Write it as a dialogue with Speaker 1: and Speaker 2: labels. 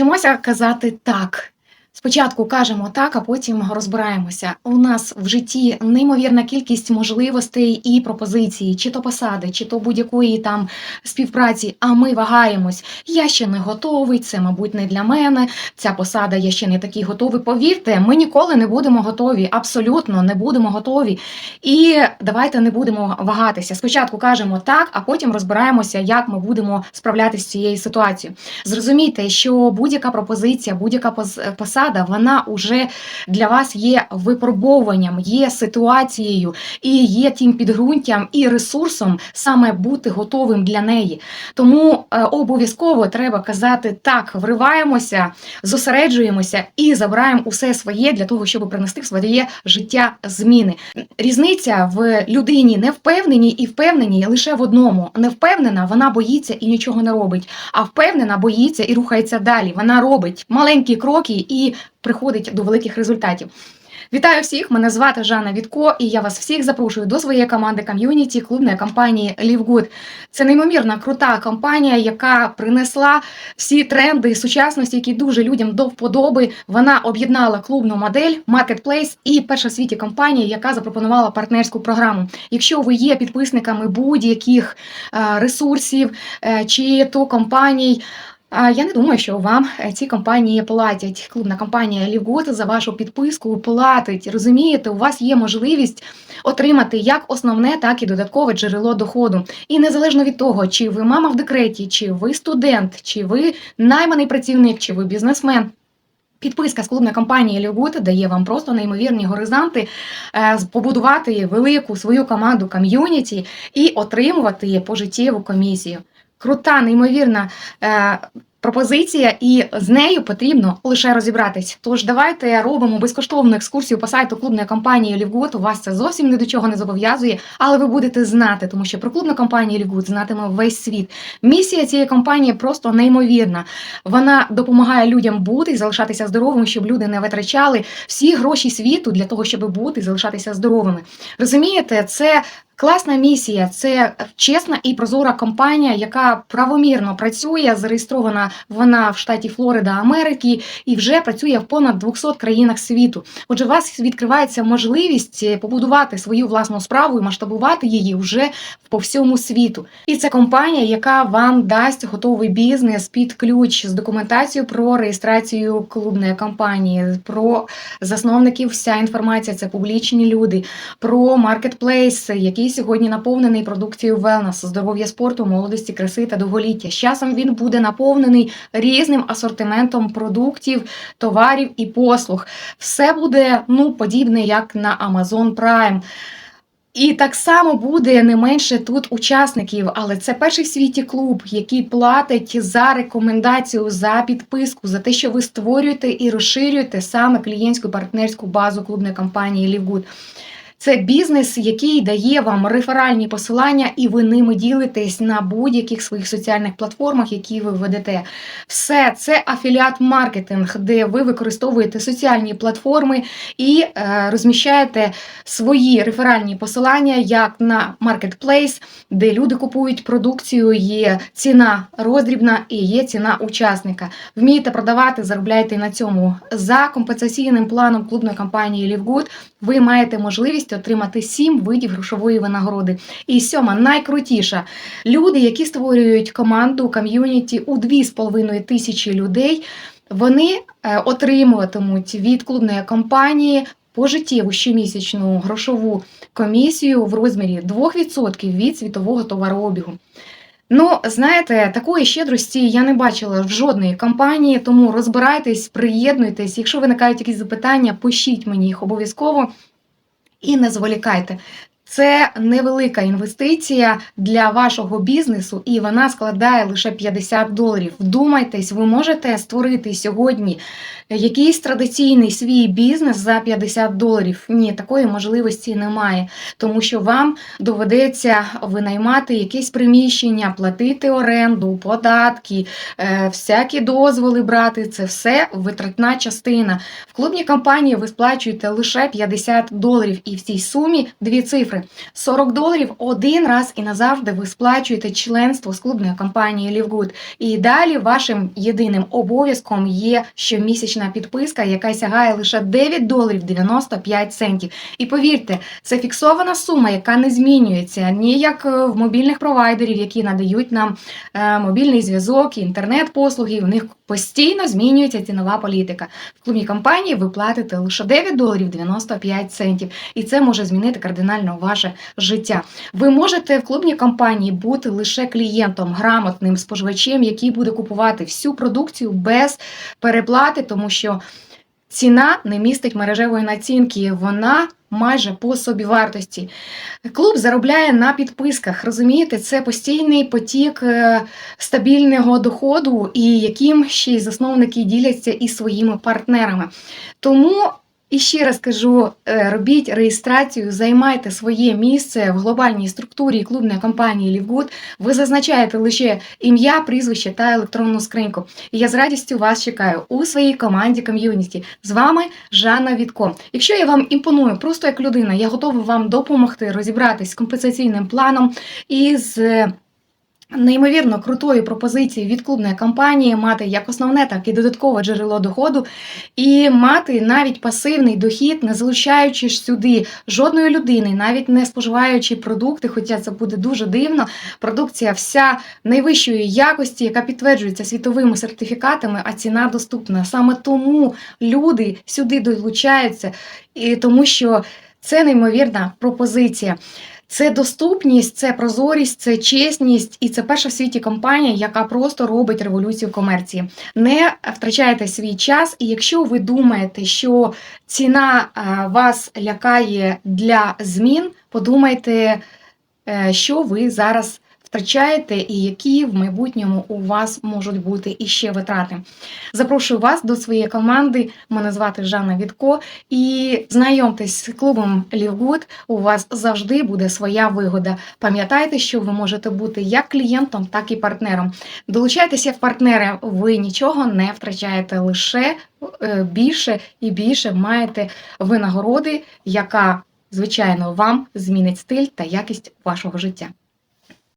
Speaker 1: Вчимося казати так. Спочатку кажемо так, а потім розбираємося. У нас в житті неймовірна кількість можливостей і пропозицій, чи то посади, чи то будь-якої там співпраці. А ми вагаємось. Я ще не готовий, це, мабуть, не для мене. Ця посада я ще не такий готовий. Повірте, ми ніколи не будемо готові. Абсолютно не будемо готові. І давайте не будемо вагатися. Спочатку кажемо так, а потім розбираємося, як ми будемо справлятися з цією ситуацією. Зрозумійте, що будь-яка пропозиція, будь-яка поз- посада, вона уже для вас є випробовуванням, є ситуацією і є тим підґрунтям і ресурсом саме бути готовим для неї. Тому е, обов'язково треба казати так, вриваємося, зосереджуємося і забираємо усе своє для того, щоб принести в своє життя зміни. Різниця в людині невпевненій і впевненій лише в одному. Невпевнена, вона боїться і нічого не робить. А впевнена боїться і рухається далі. Вона робить маленькі кроки і приходить до великих результатів. Вітаю всіх! Мене звати Жанна Вітко, і я вас всіх запрошую до своєї команди ком'юніті клубної компанії LiveGood. Це неймовірна крута компанія, яка принесла всі тренди сучасності, які дуже людям до вподоби. Вона об'єднала клубну модель, маркетплейс і перша в світі компанія, яка запропонувала партнерську програму. Якщо ви є підписниками будь-яких е, ресурсів е, чи то компаній. Я не думаю, що вам е, ці компанії платять. Клубна компанія Лівгот за вашу підписку платить. Розумієте, у вас є можливість отримати як основне, так і додаткове джерело доходу. І незалежно від того, чи ви мама в декреті, чи ви студент, чи ви найманий працівник, чи ви бізнесмен. Підписка з клубної компанії Лігут дає вам просто неймовірні горизонти е, побудувати велику свою команду ком'юніті і отримувати пожиттєву комісію. Крута, неймовірна е, пропозиція, і з нею потрібно лише розібратись. Тож давайте робимо безкоштовну екскурсію по сайту клубної компанії Лівгут. У вас це зовсім ні до чого не зобов'язує, але ви будете знати, тому що про клубну компанію Лівгут знатиме весь світ. Місія цієї компанії просто неймовірна. Вона допомагає людям бути і залишатися здоровими, щоб люди не витрачали всі гроші світу для того, щоб бути і залишатися здоровими. Розумієте, це. Класна місія, це чесна і прозора компанія, яка правомірно працює. Зареєстрована вона в штаті Флорида, Америки, і вже працює в понад 200 країнах світу. Отже, у вас відкривається можливість е, побудувати свою власну справу і масштабувати її вже по всьому світу. І це компанія, яка вам дасть готовий бізнес під ключ з документацією про реєстрацію клубної компанії, про засновників. Вся інформація це публічні люди, про маркетплейс, який сьогодні наповнений продукцією wellness, здоров'я спорту, молодості, краси та довголіття. З часом він буде наповнений різним асортиментом продуктів, товарів і послуг. Все буде ну подібне, як на Amazon Prime. І так само буде не менше тут учасників, але це перший в світі клуб, який платить за рекомендацію, за підписку, за те, що ви створюєте і розширюєте саме клієнтську партнерську базу клубної компанії Лівгуд. Це бізнес, який дає вам реферальні посилання, і ви ними ділитесь на будь-яких своїх соціальних платформах, які ви ведете. Все це афіліат-маркетинг, де ви використовуєте соціальні платформи і е, розміщаєте свої реферальні посилання, як на маркетплейс, де люди купують продукцію, є ціна роздрібна і є ціна учасника. Вмієте продавати, заробляєте на цьому. За компенсаційним планом клубної компанії Лівгуд ви маєте можливість отримати сім видів грошової винагороди. І сьома найкрутіша. Люди, які створюють команду ком'юніті у 2,5 тисячі людей, вони е, отримуватимуть від клубної компанії пожиттєву щомісячну грошову комісію в розмірі 2% від світового товарообігу. Ну, знаєте, такої щедрості я не бачила в жодної компанії, тому розбирайтесь, приєднуйтесь. Якщо виникають якісь запитання, пишіть мені їх обов'язково і не зволікайте. Це невелика інвестиція для вашого бізнесу, і вона складає лише 50 доларів. Вдумайтесь, ви можете створити сьогодні якийсь традиційний свій бізнес за 50 доларів. Ні, такої можливості немає, тому що вам доведеться винаймати якесь приміщення, платити оренду, податки, е, всякі дозволи брати. Це все витратна частина. В клубній компанії ви сплачуєте лише 50 доларів, і в цій сумі дві цифри долари. 40 доларів один раз і назавжди ви сплачуєте членство з клубної компанії LiveGood. І далі вашим єдиним обов'язком є щомісячна підписка, яка сягає лише 9 доларів 95 центів. І повірте, це фіксована сума, яка не змінюється ні як е, в мобільних провайдерів, які надають нам е, мобільний зв'язок, інтернет-послуги. В них постійно змінюється цінова політика. В клубній компанії ви платите лише 9 доларів 95 центів, і це може змінити кардинально ваше життя. Ви можете в клубній компанії бути лише клієнтом, грамотним споживачем, який буде купувати всю продукцію без переплати, тому що ціна не містить мережевої націнки. Вона майже по собівартості. Клуб заробляє на підписках. Розумієте, це постійний потік е, стабільного доходу, і яким ще й засновники діляться із своїми партнерами. Тому. І ще раз кажу: е, робіть реєстрацію, займайте своє місце в глобальній структурі клубної компанії Лівгуд. Ви зазначаєте лише ім'я, прізвище та електронну скриньку. І я з радістю вас чекаю у своїй команді ком'юніті. З вами Жанна Вітко. Якщо я вам імпоную просто як людина, я готова вам допомогти розібратись з компенсаційним планом і з. Неймовірно крутої пропозиції від клубної компанії мати як основне, так і додаткове джерело доходу, і мати навіть пасивний дохід, не залучаючи сюди жодної людини, навіть не споживаючи продукти, хоча це буде дуже дивно. Продукція вся найвищої якості, яка підтверджується світовими сертифікатами, а ціна доступна. Саме тому люди сюди долучаються, і тому що це неймовірна пропозиція. Це доступність, це прозорість, це чесність, і це перша в світі компанія, яка просто робить революцію в комерції. Не втрачайте свій час, і якщо ви думаєте, що ціна вас лякає для змін, подумайте, е, що ви зараз втрачаєте, і які в майбутньому у вас можуть бути іще витрати. Запрошую вас до своєї команди. Мене звати Жанна Вітко. І знайомтесь з клубом Лівгуд. У вас завжди буде своя вигода. Пам'ятайте, що ви можете бути як клієнтом, так і партнером. Долучайтеся в партнери, ви нічого не втрачаєте, лише е, більше і більше маєте винагороди, яка, звичайно, вам змінить стиль та якість вашого життя.